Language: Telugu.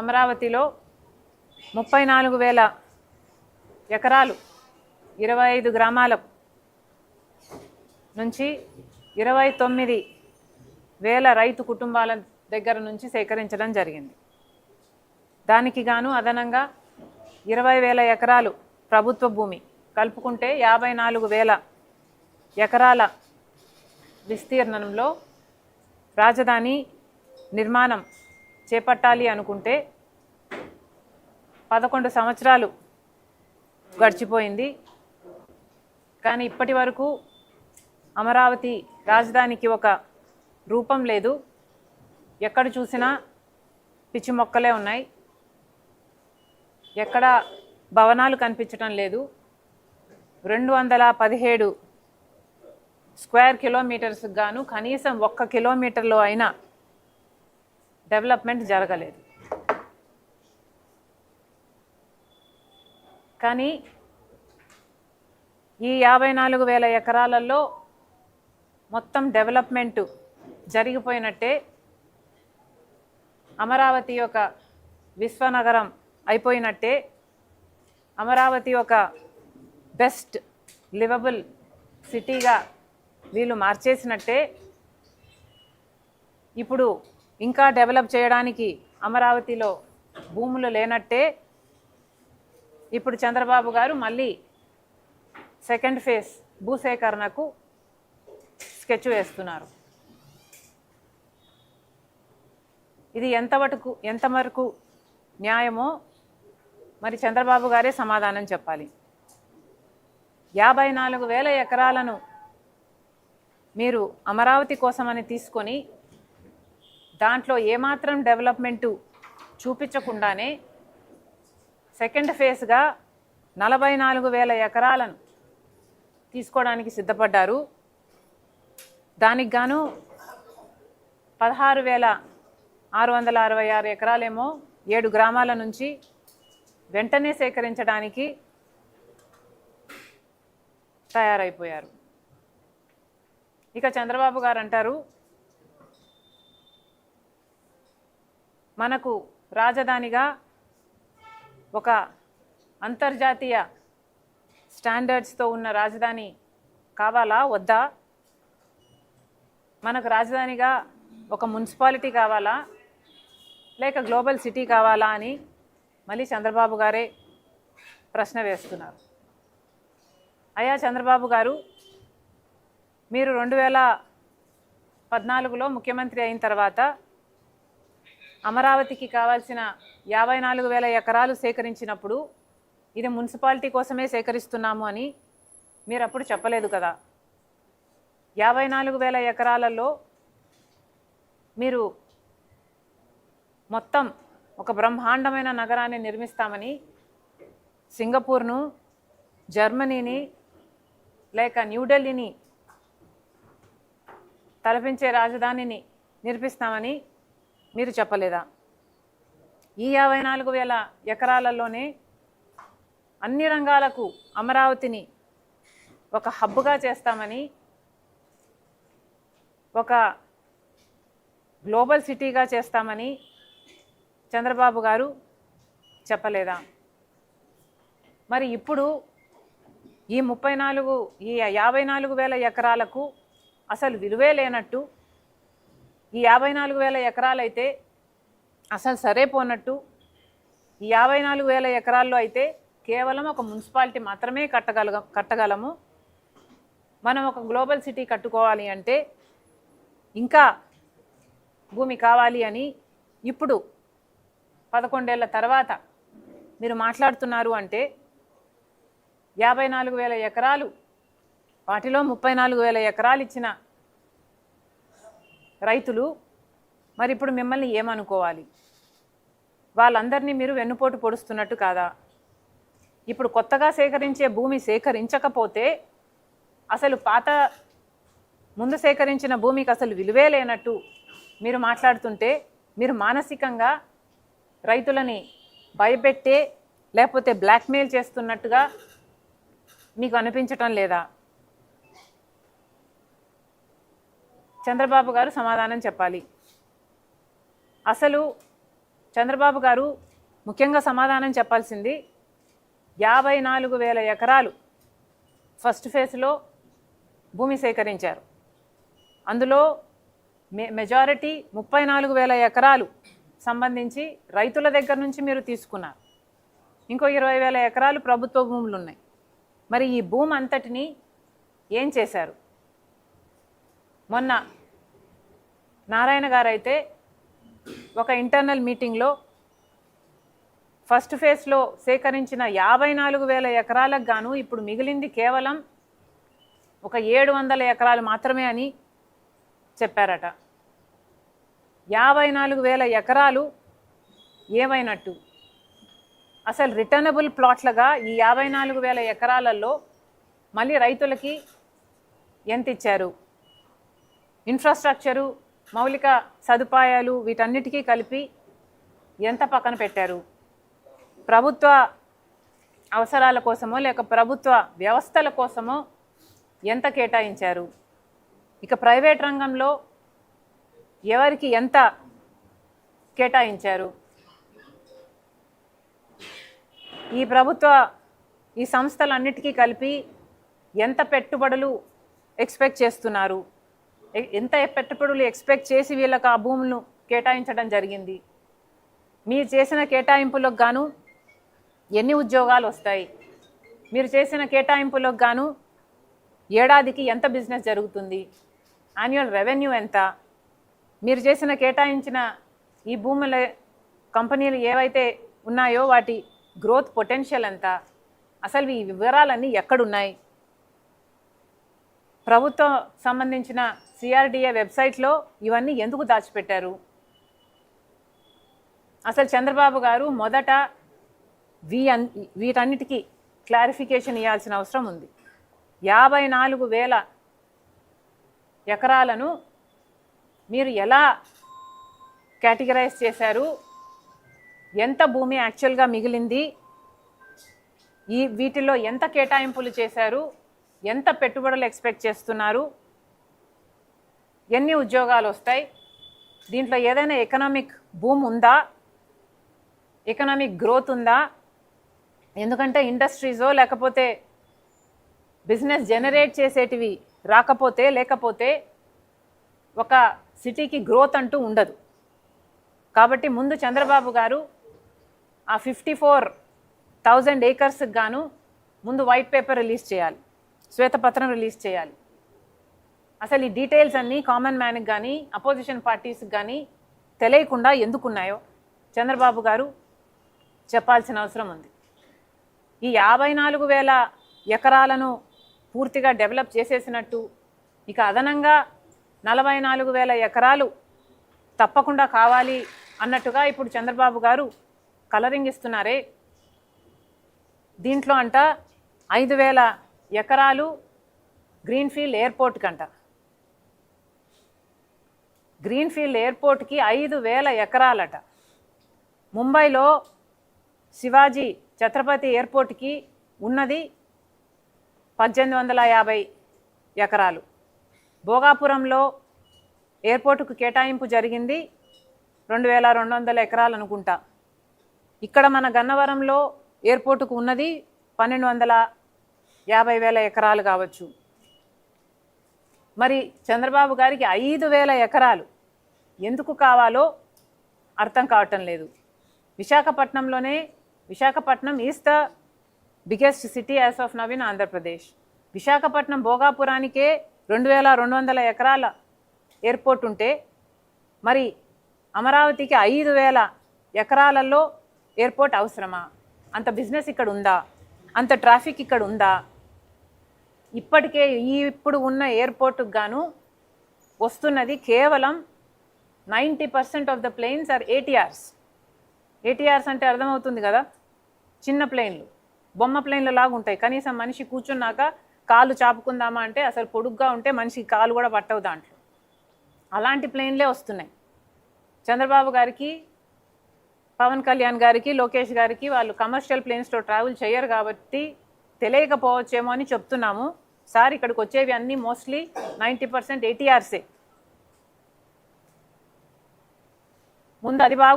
అమరావతిలో ముప్పై నాలుగు వేల ఎకరాలు ఇరవై ఐదు గ్రామాల నుంచి ఇరవై తొమ్మిది వేల రైతు కుటుంబాల దగ్గర నుంచి సేకరించడం జరిగింది. దానికి గాను అదనంగా ఇరవై వేల ఎకరాలు ప్రభుత్వ భూమి కలుపుకుంటే యాభై నాలుగు వేల ఎకరాల విస్తీర్ణంలో రాజధాని నిర్మాణం చేపట్టాలి అనుకుంటే పదకొండు సంవత్సరాలు గడిచిపోయింది. కానీ ఇప్పటి వరకు అమరావతి రాజధానికి ఒక రూపం లేదు. ఎక్కడ చూసినా పిచ్చి మొక్కలే ఉన్నాయి. ఎక్కడ భవనాలు కనిపించటం లేదు. రెండు వందల పదిహేడు స్క్వేర్ కిలోమీటర్స్ గాను కనీసం ఒక్క కిలోమీటర్లో అయినా డెవలప్మెంట్ జరగలేదు. కానీ ఈ యాభై నాలుగు వేల ఎకరాలలో మొత్తం డెవలప్మెంటు జరిగిపోయినట్టే అమరావతి ఒక విశ్వనగరం అయిపోయినట్టే అమరావతి ఒక బెస్ట్ లివబుల్ సిటీగా వీళ్ళు మార్చేసినట్టే. ఇప్పుడు ఇంకా డెవలప్ చేయడానికి అమరావతిలో భూములు లేనట్టే ఇప్పుడు చంద్రబాబు గారు మళ్ళీ సెకండ్ ఫేజ్ భూసేకరణకు స్కెచ్ వేస్తున్నారు. ఇది ఎంతవరకు ఎంతవరకు న్యాయమో మరి చంద్రబాబు గారే సమాధానం చెప్పాలి. యాభై నాలుగు వేల ఎకరాలను మీరు అమరావతి కోసమని తీసుకొని దాంట్లో ఏమాత్రం డెవలప్మెంటు చూపించకుండానే సెకండ్ ఫేజ్గా నలభై నాలుగు వేల ఎకరాలను తీసుకోవడానికి సిద్ధపడ్డారు. దానికి గాను పదహారు వేల ఆరు వందల అరవై ఆరు ఎకరాలేమో ఏడు గ్రామాల నుంచి వెంటనే సేకరించడానికి తయారైపోయారు. ఇక చంద్రబాబు గారు అంటారు మనకు రాజధానిగా ఒక అంతర్జాతీయ స్టాండర్డ్స్తో ఉన్న రాజధాని కావాలా? వద్దా? మనకు రాజధానిగా ఒక మున్సిపాలిటీ కావాలా? లేక గ్లోబల్ సిటీ కావాలా అని మళ్ళీ చంద్రబాబు గారే ప్రశ్న వేస్తున్నారు. అయ్యా చంద్రబాబు గారు మీరు రెండు వేల పద్నాలుగులో ముఖ్యమంత్రి అయిన తర్వాత అమరావతికి కావాల్సిన యాభై నాలుగు వేల ఎకరాలు సేకరించినప్పుడు ఇది మున్సిపాలిటీ కోసమే సేకరిస్తున్నాము అని మీరు అప్పుడు చెప్పలేదు కదా. యాభై నాలుగు వేల ఎకరాలలో మీరు మొత్తం ఒక బ్రహ్మాండమైన నగరాన్ని నిర్మిస్తామని సింగపూర్ను జర్మనీని లేక న్యూఢిల్లీని తలపించే రాజధానిని నిర్మిస్తామని మీరు చెప్పలేదా? ఈ యాభై నాలుగు వేల ఎకరాలలోనే అన్ని రంగాలకు అమరావతిని ఒక హబ్గా చేస్తామని ఒక గ్లోబల్ సిటీగా చేస్తామని చంద్రబాబు గారు చెప్పలేదా? మరి ఇప్పుడు ఈ ముప్పై నాలుగు ఈ యాభై నాలుగు వేల ఎకరాలకు అసలు విలువే లేనట్టు ఈ యాభై నాలుగు వేల ఎకరాలైతే అసలు సరే పోనట్టు. ఈ యాభై నాలుగు వేల ఎకరాల్లో అయితే కేవలం ఒక మున్సిపాలిటీ మాత్రమే కట్టగల కట్టగలము. మనం ఒక గ్లోబల్ సిటీ కట్టుకోవాలి అంటే ఇంకా భూమి కావాలి అని ఇప్పుడు పదకొండేళ్ళ తర్వాత మీరు మాట్లాడుతున్నారు అంటే యాభై నాలుగు వేల ఎకరాలు వాటిలో ముప్పై నాలుగు వేల ఎకరాలు ఇచ్చిన రైతులు మరి ఇప్పుడు మిమ్మల్ని ఏమనుకోవాలి? వాళ్ళందరినీ మీరు వెన్నుపోటు పొడుస్తున్నట్టు కాదా? ఇప్పుడు కొత్తగా సేకరించే భూమి సేకరించకపోతే అసలు పాత ముందు సేకరించిన భూమికి అసలు విలువే లేనట్టు మీరు మాట్లాడుతుంటే మీరు మానసికంగా రైతులని భయపెట్టే లేకపోతే బ్లాక్మెయిల్ చేస్తున్నట్టుగా మీకు అనిపించటం లేదా? చంద్రబాబు గారు సమాధానం చెప్పాలి. అసలు చంద్రబాబు గారు ముఖ్యంగా సమాధానం చెప్పాల్సింది యాభై నాలుగు వేల ఎకరాలు ఫస్ట్ ఫేజ్లో భూమి సేకరించారు. అందులో మె మెజారిటీ ముప్పై నాలుగు వేల ఎకరాలు సంబంధించి రైతుల దగ్గర నుంచి మీరు తీసుకున్నారు. ఇంకో ఇరవై వేల ఎకరాలు ప్రభుత్వ భూములు ఉన్నాయి మరి ఈ భూమి అంతటిని ఏం చేశారు? మొన్న నారాయణ గారు అయితే ఒక ఇంటర్నల్ మీటింగ్లో ఫస్ట్ ఫేజ్లో సేకరించిన యాభై నాలుగు వేల ఎకరాలకు గాను ఇప్పుడు మిగిలింది కేవలం ఒక ఏడు వందల ఎకరాలు మాత్రమే అని చెప్పారట. యాభై నాలుగు వేల ఎకరాలు ఏమైనట్టు? అసలు రిటర్నబుల్ ప్లాట్లుగా ఈ యాభై నాలుగు వేల ఎకరాలలో మళ్ళీ రైతులకి ఎంత ఇచ్చారు? ఇన్ఫ్రాస్ట్రక్చరు మౌలిక సదుపాయాలు వీటన్నిటికీ కలిపి ఎంత పక్కన పెట్టారు? ప్రభుత్వ అవసరాల కోసమో లేక ప్రభుత్వ వ్యవస్థల కోసమో ఎంత కేటాయించారు? ఇక ప్రైవేట్ రంగంలో ఎవరికి ఎంత కేటాయించారు? ఈ ప్రభుత్వ ఈ సంస్థలన్నిటికీ కలిపి ఎంత పెట్టుబడులు ఎక్స్పెక్ట్ చేస్తున్నారు? ఎంత పెట్టుబడులు ఎక్స్పెక్ట్ చేసి వీళ్ళకి ఆ భూములను కేటాయించడం జరిగింది? మీరు చేసిన కేటాయింపులకు గాను ఎన్ని ఉద్యోగాలు వస్తాయి? మీరు చేసిన కేటాయింపులకు గాను ఏడాదికి ఎంత బిజినెస్ జరుగుతుంది? యాన్యువల్ రెవెన్యూ ఎంత? మీరు చేసిన కేటాయించిన ఈ భూముల కంపెనీలు ఏవైతే ఉన్నాయో వాటి గ్రోత్ పొటెన్షియల్ ఎంత? అసలు ఈ వివరాలన్నీ ఎక్కడున్నాయి? ప్రభుత్వం సంబంధించిన సిఆర్డిఏ వెబ్సైట్లో ఇవన్నీ ఎందుకు దాచిపెట్టారు? అసలు చంద్రబాబు గారు మొదట వీ అన్ వీటన్నిటికీ క్లారిఫికేషన్ ఇవ్వాల్సిన అవసరం ఉంది. యాభై నాలుగు వేల ఎకరాలను మీరు ఎలా కేటగిరైజ్ చేశారు? ఎంత భూమి యాక్చువల్గా మిగిలింది? ఈ వీటిలో ఎంత కేటాయింపులు చేశారు? ఎంత పెట్టుబడులు ఎక్స్పెక్ట్ చేస్తున్నారు? ఎన్ని ఉద్యోగాలు వస్తాయి? దీంట్లో ఏదైనా ఎకనామిక్ భూమి ఉందా? ఎకనామిక్ గ్రోత్ ఉందా? ఎందుకంటే ఇండస్ట్రీజో లేకపోతే బిజినెస్ జనరేట్ చేసేటివి రాకపోతే లేకపోతే ఒక సిటీకి గ్రోత్ అంటూ ఉండదు. కాబట్టి ముందు చంద్రబాబు గారు ఆ ఫిఫ్టీ ఫోర్ థౌజండ్ ఏకర్స్కి గాను ముందు వైట్ పేపర్ రిలీజ్ చేయాలి. శ్వేతపత్రం రిలీజ్ చేయాలి. అసలు ఈ డీటెయిల్స్ అన్నీ కామన్ మ్యాన్కి కానీ అపోజిషన్ పార్టీస్కి కానీ తెలియకుండా ఎందుకున్నాయో చంద్రబాబు గారు చెప్పాల్సిన అవసరం ఉంది. ఈ యాభై నాలుగు వేల ఎకరాలను పూర్తిగా డెవలప్ చేసేసినట్టు ఇక అదనంగా నలభై నాలుగు వేల ఎకరాలు తప్పకుండా కావాలి అన్నట్టుగా ఇప్పుడు చంద్రబాబు గారు కలరింగ్ ఇస్తున్నారే. దీంట్లో అంట ఐదు వేల ఎకరాలు గ్రీన్ఫీల్డ్ ఎయిర్పోర్ట్ కంట గ్రీన్ఫీల్డ్ ఎయిర్పోర్ట్కి ఐదు వేల ఎకరాలట. ముంబైలో శివాజీ ఛత్రపతి ఎయిర్పోర్ట్కి ఉన్నది పద్దెనిమిది వందల యాభై ఎకరాలు. భోగాపురంలో ఎయిర్పోర్టుకు కేటాయింపు జరిగింది రెండు వేల రెండు వందల ఎకరాలు అనుకుంటా. ఇక్కడ మన గన్నవరంలో ఎయిర్పోర్టుకు ఉన్నది పన్నెండు వందల యాభై వేల ఎకరాలు కావచ్చు. మరి చంద్రబాబు గారికి ఐదు వేల ఎకరాలు ఎందుకు కావాలో అర్థం కావటం లేదు. విశాఖపట్నంలోనే Visakhapatnam is the biggest city as of now in Andhra Pradesh Visakhapatnam భోగాపురానికే రెండు వేల రెండు వందల ఎకరాల ఎయిర్పోర్ట్ ఉంటే మరి అమరావతికి ఐదు వేల ఎకరాలలో ఎయిర్పోర్ట్ అవసరమా? అంత బిజినెస్ ఇక్కడ ఉందా? అంత ట్రాఫిక్ ఇక్కడ ఉందా? ఇప్పటికే ఈ ఇప్పుడు ఉన్న ఎయిర్పోర్టుకు గాను వస్తున్నది కేవలం ninety percent of the planes are ATRs ATRs అంటే అర్థమవుతుంది కదా? చిన్న ప్లేన్లు బొమ్మ ప్లేన్లు లాగా ఉంటాయి. కనీసం మనిషి కూర్చున్నాక కాలు చాపుకుందామా అంటే అసలు పొడుగ్గా ఉంటే మనిషికి కాలు కూడా పట్టవు దాంట్లో. అలాంటి ప్లేన్లే వస్తున్నాయి. చంద్రబాబు గారికి పవన్ కళ్యాణ్ గారికి లోకేష్ గారికి వాళ్ళు కమర్షియల్ ప్లేన్స్లో ట్రావెల్ చేయరు కాబట్టి తెలియకపోవచ్చేమో అని చెప్తున్నాము. సార్ ఇక్కడికి వచ్చేవి అన్నీ మోస్ట్లీ నైంటీ పర్సెంట్ ఏటీఆర్సే ముందు అది బాగా